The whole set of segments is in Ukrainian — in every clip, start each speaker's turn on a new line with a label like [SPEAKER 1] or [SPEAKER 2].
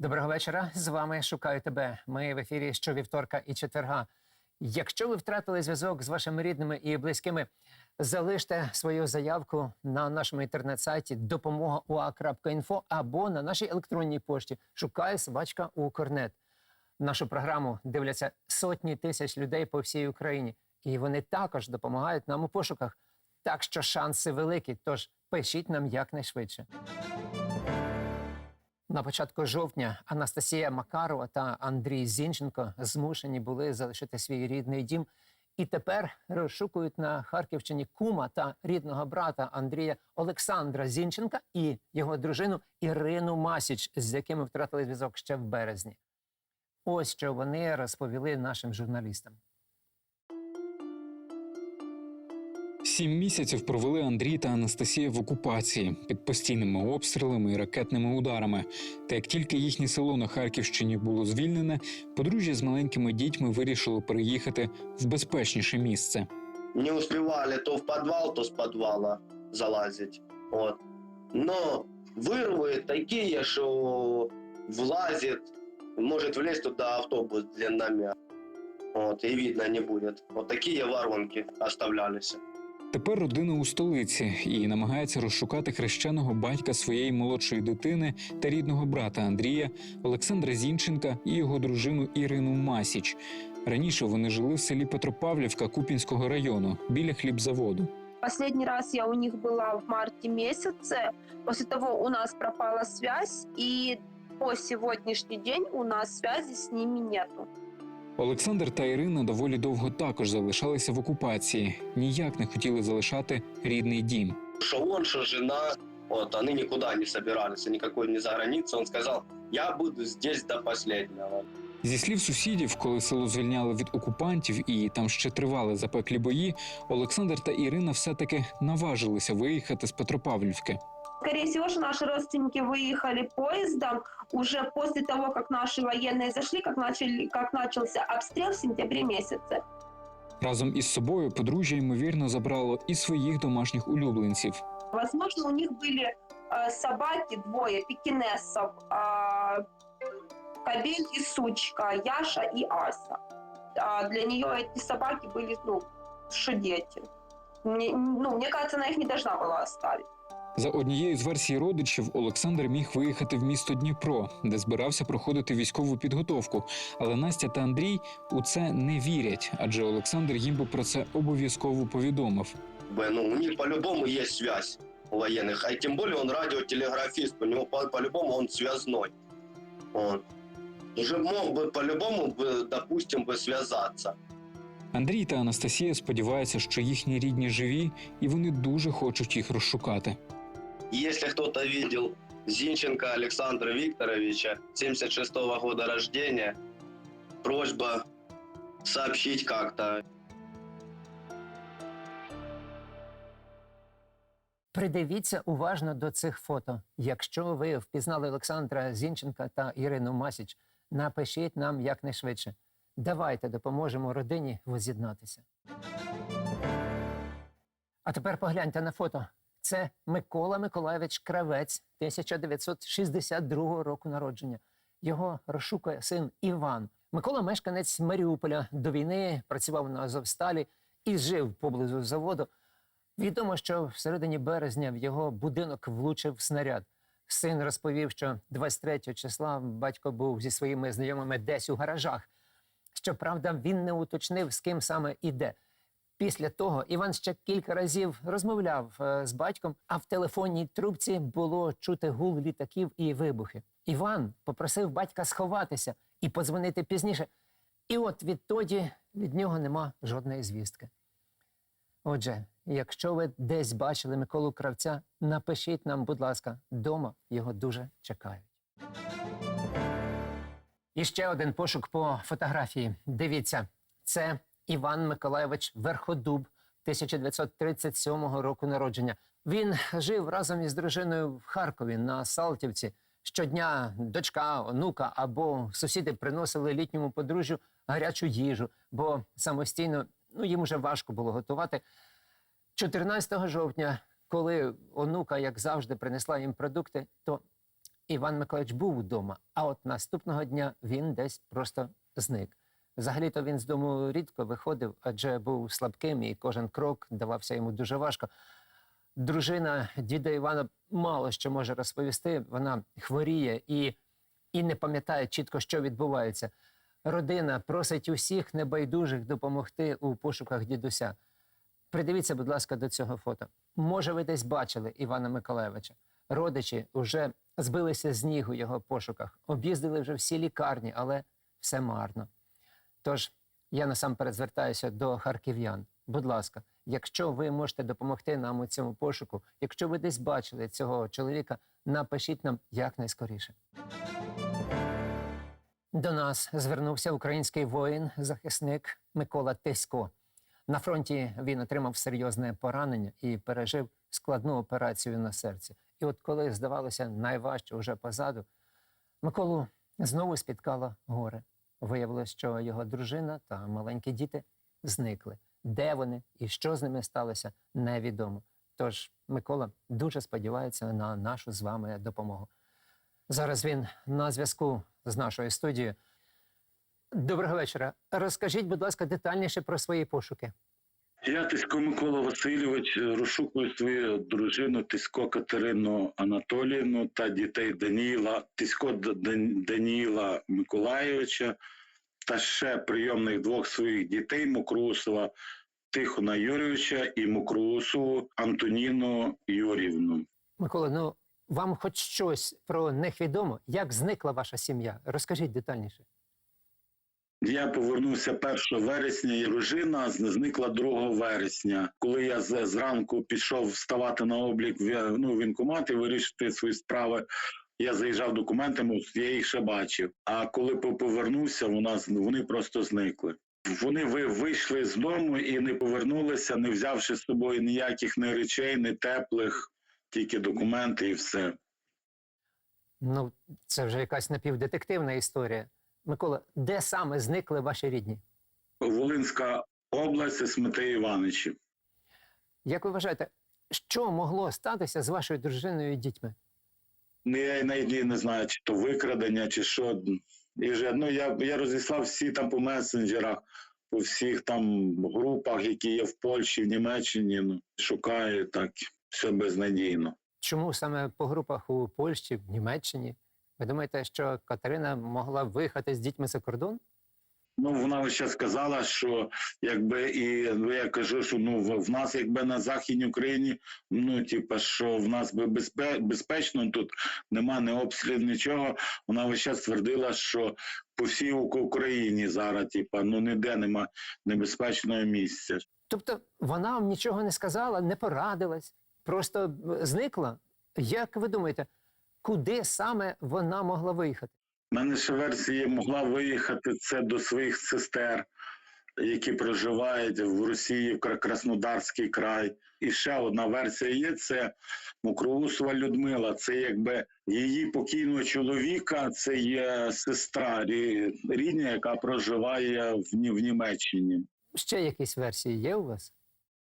[SPEAKER 1] Доброго вечора. З вами шукаю тебе. Ми в ефірі щовівторка і четверга. Якщо ви втратили зв'язок з вашими рідними і близькими, залиште свою заявку на нашому інтернет-сайті допомога або на нашій електронній пошті Шукаю собачка Укрнет. Нашу програму дивляться сотні тисяч людей по всій Україні, і вони також допомагають нам у пошуках. Так що шанси великі. Тож пишіть нам якнайшвидше. На початку жовтня Анастасія Макарова та Андрій Зінченко змушені були залишити свій рідний дім і тепер розшукують на Харківщині кума та рідного брата Андрія Олександра Зінченка і його дружину Ірину Масіч, з якими втратили зв'язок ще в березні. Ось що вони розповіли нашим журналістам.
[SPEAKER 2] Сім місяців провели Андрій та Анастасія в окупації під постійними обстрілами і ракетними ударами. Та як тільки їхнє село на Харківщині було звільнене, подружжя з маленькими дітьми вирішило переїхати в безпечніше місце.
[SPEAKER 3] не успевали то в подвал, то с подвала залазить. Вот. Но вырвы такие, что влазит, может влезть туда автобус длинномер. Вот, и видно не будет. Вот такие воронки оставлялись.
[SPEAKER 2] Тепер родина у столиці і намагається розшукати хрещеного батька своєї молодшої дитини та рідного брата Андрія Олександра Зінченка і його дружину Ірину Масіч. Раніше вони жили в селі Петропавлівка Купінського району біля хлібзаводу.
[SPEAKER 4] Последний раз я у них была в марте месяце. После того у нас пропала связь, и по сегодняшний день у нас связи с ними нету.
[SPEAKER 2] Олександр та Ірина доволі довго також залишалися в окупації, ніяк не хотіли залишати рідний дім.
[SPEAKER 3] Что он, что жена, вот, они никуда не собирались, никакой не за границей. Он сказал, я буду здесь до последнего.
[SPEAKER 2] Зі слів сусідів, коли село звільняли від окупантів і там ще тривали запеклі бої, Олександр та Ірина все-таки наважилися виїхати з Петропавлівки.
[SPEAKER 4] Скорее всего, что наши родственники выехали поездом уже после того, как наши военные зашли, как, начали, как начался обстрел в сентябре месяце.
[SPEAKER 2] Разом із собою подружжя ймовірно забрало і своїх домашніх улюбленців.
[SPEAKER 4] Возможно, у них были э, собаки двое, пекинесов, э, кобель и сучка, Яша и Ася. А для нее эти собаки были, ну, что дети. Мне, ну, мне кажется, она их не должна была оставить.
[SPEAKER 2] За однією з версій родичів, Олександр міг виїхати в місто Дніпро, де збирався проходити військову підготовку. Але Настя та Андрій у це не вірять, адже Олександр їм би про це обов'язково повідомив.
[SPEAKER 3] Б, Ну, у них по-любому есть связь у военных, а тем более он радиотелеграфист, у него по- по-любому он связной. Он уже мог бы по-любому, бы, допустим, бы связаться.
[SPEAKER 2] Андрій та Анастасія сподіваються, що їхні рідні живі, і вони дуже хочуть їх розшукати.
[SPEAKER 3] Если кто-то видел Зинченко Александра Викторовича, 76 года рождения, просьба сообщить как-то.
[SPEAKER 1] Придивіться уважно до цих фото. Якщо ви впізнали Олександра Зінченка та Ірину Масіч, напишіть нам якнайшвидше. Давайте допоможемо родині воз'єднатися. А тепер погляньте на фото. Це Микола Миколаєвич Кравець 1962 року народження. Його розшукує син Іван. Микола мешканець Маріуполя до війни працював на Азовсталі і жив поблизу заводу. Відомо, що в середині березня в його будинок влучив снаряд. Син розповів, що 23 числа батько був зі своїми знайомими десь у гаражах. Щоправда, він не уточнив, з ким саме іде. Після того Іван ще кілька разів розмовляв е, з батьком, а в телефонній трубці було чути гул літаків і вибухи. Іван попросив батька сховатися і подзвонити пізніше. І от відтоді від нього нема жодної звістки. Отже, якщо ви десь бачили Миколу Кравця, напишіть нам, будь ласка, дома його дуже чекають. І ще один пошук по фотографії. Дивіться, це Іван Миколайович Верходуб 1937 року народження. Він жив разом із дружиною в Харкові на Салтівці. Щодня дочка, онука або сусіди приносили літньому подружжю гарячу їжу, бо самостійно ну, їм уже важко було готувати. 14 жовтня, коли онука, як завжди, принесла їм продукти, то Іван Миколаївич був вдома, а от наступного дня він десь просто зник. Взагалі-то він з дому рідко виходив, адже був слабким і кожен крок давався йому дуже важко. Дружина діда Івана мало що може розповісти. Вона хворіє і, і не пам'ятає чітко, що відбувається. Родина просить усіх небайдужих допомогти у пошуках дідуся. Придивіться, будь ласка, до цього фото. Може, ви десь бачили Івана Миколаєвича. Родичі вже збилися з ніг у його пошуках, об'їздили вже всі лікарні, але все марно. Тож я насамперед звертаюся до харків'ян. Будь ласка, якщо ви можете допомогти нам у цьому пошуку, якщо ви десь бачили цього чоловіка, напишіть нам якнайскоріше. До нас звернувся український воїн, захисник Микола Тесько. На фронті він отримав серйозне поранення і пережив складну операцію на серці. І от коли здавалося найважче вже позаду, Миколу знову спіткало горе. Виявилось, що його дружина та маленькі діти зникли. Де вони і що з ними сталося, невідомо. Тож Микола дуже сподівається на нашу з вами допомогу. Зараз він на зв'язку з нашою студією. Доброго вечора. Розкажіть, будь ласка, детальніше про свої пошуки.
[SPEAKER 5] Я Тисько Микола Васильович розшукую свою дружину Тисько Катерину Анатоліївну та дітей Даніїла, Тисько Даніїла Миколайовича та ще прийомних двох своїх дітей Мокрусова Тихона Юрійовича і Мокрусову Антоніну Юрівну.
[SPEAKER 1] Микола, ну вам хоч щось про них відомо? Як зникла ваша сім'я? Розкажіть детальніше.
[SPEAKER 5] Я повернувся 1 вересня, і дружина зникла 2 вересня. Коли я зранку пішов вставати на облік в ну, вінкомат і вирішити свої справи, я заїжджав документами, я їх ще бачив. А коли повернувся, вона вони просто зникли. Вони вийшли з дому і не повернулися, не взявши з собою ніяких ні речей, ні теплих, тільки документи і все.
[SPEAKER 1] Ну, це вже якась напівдетективна історія. Микола, де саме зникли ваші рідні?
[SPEAKER 5] Волинська область, Сметей Івановичів.
[SPEAKER 1] Як ви вважаєте, що могло статися з вашою дружиною і дітьми?
[SPEAKER 5] Ну, я навіть не знаю, чи то викрадення, чи що. І вже, ну, я, я розіслав всі там по месенджерах, по всіх там групах, які є в Польщі, в Німеччині. Ну, шукаю так, все безнадійно.
[SPEAKER 1] Чому саме по групах у Польщі, в Німеччині? Ви думаєте, що Катерина могла виїхати з дітьми за кордон?
[SPEAKER 5] Ну, вона ще сказала, що якби і ну, я кажу, що ну в, нас, якби на Західній Україні, ну типа, що в нас би безпе, безпечно, тут нема ні обстрілів, нічого. Вона весь час твердила, що по всій Україні зараз, типа, ну ніде нема небезпечного місця.
[SPEAKER 1] Тобто вона вам нічого не сказала, не порадилась, просто е, зникла. Як ви думаєте, куди саме вона могла виїхати?
[SPEAKER 5] У мене ще версія могла виїхати це до своїх сестер, які проживають в Росії, в Краснодарський край. І ще одна версія є: це Мокроусова Людмила. Це якби її покійного чоловіка, це є сестра рідня, яка проживає в, в Німеччині.
[SPEAKER 1] Ще якісь версії є у вас?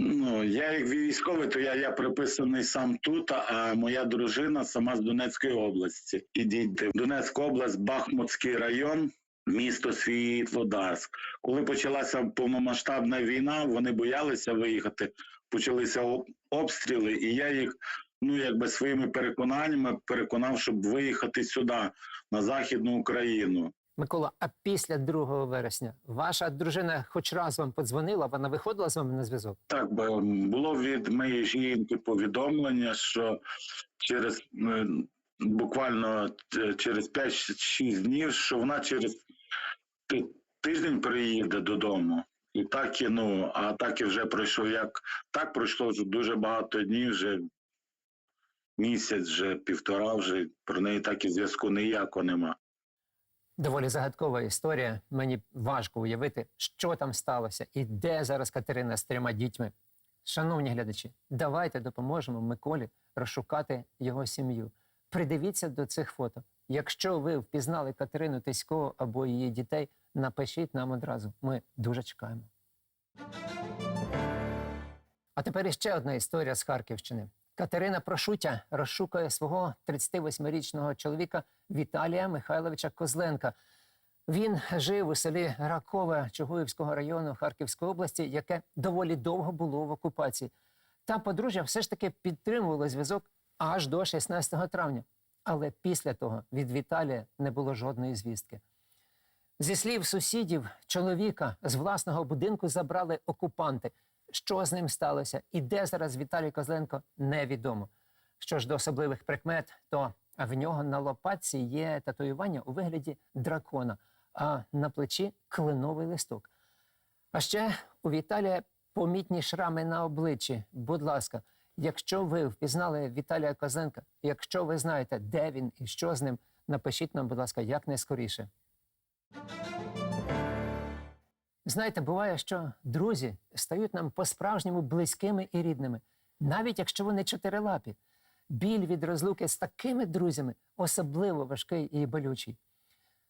[SPEAKER 5] Ну, я як військовий, то я, я приписаний сам тут, а моя дружина сама з Донецької області. І діти. Донецька область, Бахмутський район, місто Світлодарськ. Коли почалася повномасштабна війна, вони боялися виїхати, почалися обстріли, і я їх ну якби своїми переконаннями переконав, щоб виїхати сюди, на Західну Україну.
[SPEAKER 1] Микола, а після 2 вересня ваша дружина хоч раз вам подзвонила, вона виходила з вами на зв'язок?
[SPEAKER 5] Так, бо було від моєї жінки повідомлення, що через е, буквально е, через 5-6 днів, що вона через тиждень приїде додому. І так і ну, а так і вже пройшов як так пройшло вже дуже багато днів, вже місяць, вже півтора, вже про неї так і зв'язку ніякого нема.
[SPEAKER 1] Доволі загадкова історія. Мені важко уявити, що там сталося і де зараз Катерина з трьома дітьми. Шановні глядачі, давайте допоможемо Миколі розшукати його сім'ю. Придивіться до цих фото. Якщо ви впізнали Катерину Тисько або її дітей, напишіть нам одразу. Ми дуже чекаємо. А тепер іще одна історія з Харківщини. Катерина Прошутя розшукує свого 38-річного чоловіка Віталія Михайловича Козленка. Він жив у селі Ракове Чугуївського району Харківської області, яке доволі довго було в окупації. Та подружжя все ж таки підтримувало зв'язок аж до 16 травня. Але після того від Віталія не було жодної звістки. Зі слів сусідів, чоловіка з власного будинку забрали окупанти. Що з ним сталося і де зараз Віталій Козленко, невідомо. Що ж до особливих прикмет, то в нього на лопатці є татуювання у вигляді дракона, а на плечі клиновий листок. А ще у Віталія помітні шрами на обличчі. Будь ласка, якщо ви впізнали Віталія Козленка, якщо ви знаєте, де він і що з ним, напишіть нам, будь ласка, якнайскоріше. Знаєте, буває, що друзі стають нам по-справжньому близькими і рідними, навіть якщо вони чотирилапі. Біль від розлуки з такими друзями особливо важкий і болючий.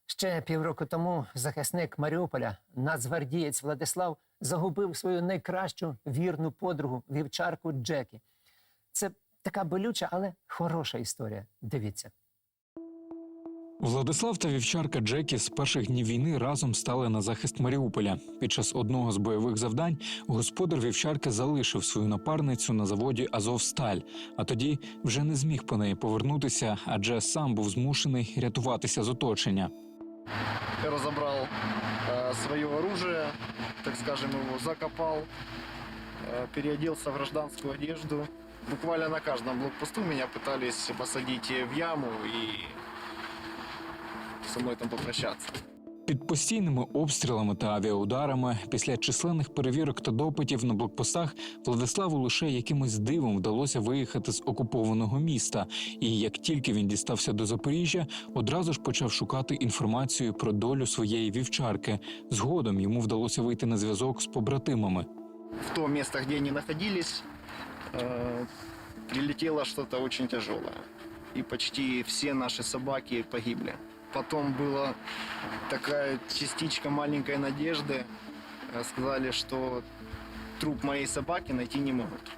[SPEAKER 1] Ще півроку тому захисник Маріуполя, нацгвардієць Владислав, загубив свою найкращу вірну подругу, вівчарку Джекі. Це така болюча, але хороша історія. Дивіться.
[SPEAKER 2] Владислав та вівчарка Джекі з перших днів війни разом стали на захист Маріуполя. Під час одного з бойових завдань господар вівчарки залишив свою напарницю на заводі Азовсталь, а тоді вже не зміг по неї повернутися, адже сам був змушений рятуватися з оточення.
[SPEAKER 6] Я разобрал э, свое оружие, так скажем, его закопал, э, переоделся в гражданскую одежду. Буквально на каждом блокпосту меня пытались посадить в яму и со там попрощаться.
[SPEAKER 2] Під постійними обстрілами та авіаударами, після численних перевірок та допитів на блокпостах, Владиславу лише якимось дивом вдалося виїхати з окупованого міста. І як тільки він дістався до Запоріжжя, одразу ж почав шукати інформацію про долю своєї вівчарки. Згодом йому вдалося вийти на зв'язок з побратимами.
[SPEAKER 6] В то место, где они находились, э, прилетело что-то очень тяжелое. И почти все наши собаки погибли Потом была такая частичка маленькой надежды. Э, Сказали, что труп моей собаки найти не могут.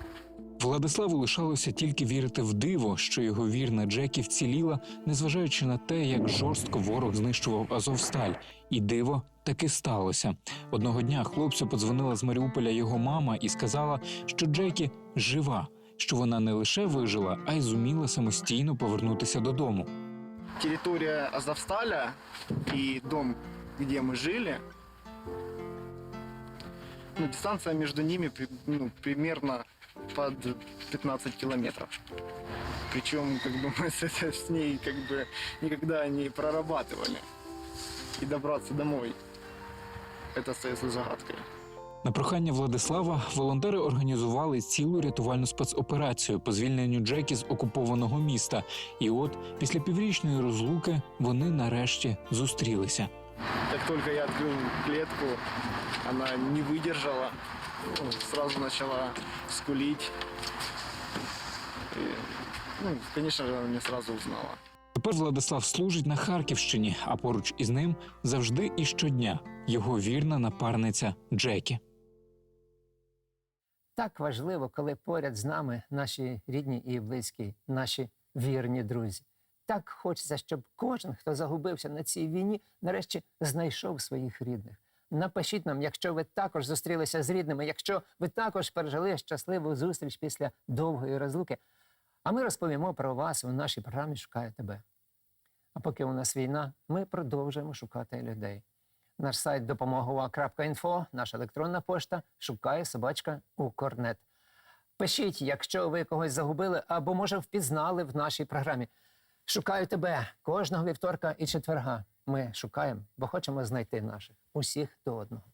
[SPEAKER 2] Владиславу лишалося тільки вірити в диво, що його вірна Джекі вціліла, незважаючи на те, як жорстко ворог знищував Азовсталь. І диво таки сталося. Одного дня хлопцю подзвонила з Маріуполя його мама і сказала, що Джекі жива, що вона не лише вижила, а й зуміла самостійно повернутися додому.
[SPEAKER 6] Территория Азовсталя и дом, где мы жили, ну, дистанция между ними ну, примерно под 15 километров. Причем как бы мы с, с ней как бы никогда не прорабатывали. И добраться домой, это остается загадкой.
[SPEAKER 2] На прохання Владислава волонтери організували цілу рятувальну спецоперацію по звільненню Джекі з окупованого міста. І от після піврічної розлуки вони нарешті зустрілися.
[SPEAKER 6] Как только я открыл клетку, она не выдержала, ну, сразу начала скулить. Ну, конечно же, она меня сразу узнала.
[SPEAKER 2] Тепер Владислав служить на Харківщині, а поруч із ним завжди і щодня його вірна напарниця Джекі.
[SPEAKER 1] Так важливо, коли поряд з нами наші рідні і близькі, наші вірні друзі. Так хочеться, щоб кожен, хто загубився на цій війні, нарешті знайшов своїх рідних. Напишіть нам, якщо ви також зустрілися з рідними, якщо ви також пережили щасливу зустріч після довгої розлуки. А ми розповімо про вас у нашій програмі Шукаю тебе. А поки у нас війна, ми продовжуємо шукати людей. Наш сайт допомогова.інфо, наша електронна пошта шукає собачка Укрнет. Пишіть, якщо ви когось загубили або, може, впізнали в нашій програмі. Шукаю тебе кожного вівторка і четверга. Ми шукаємо, бо хочемо знайти наших усіх до одного.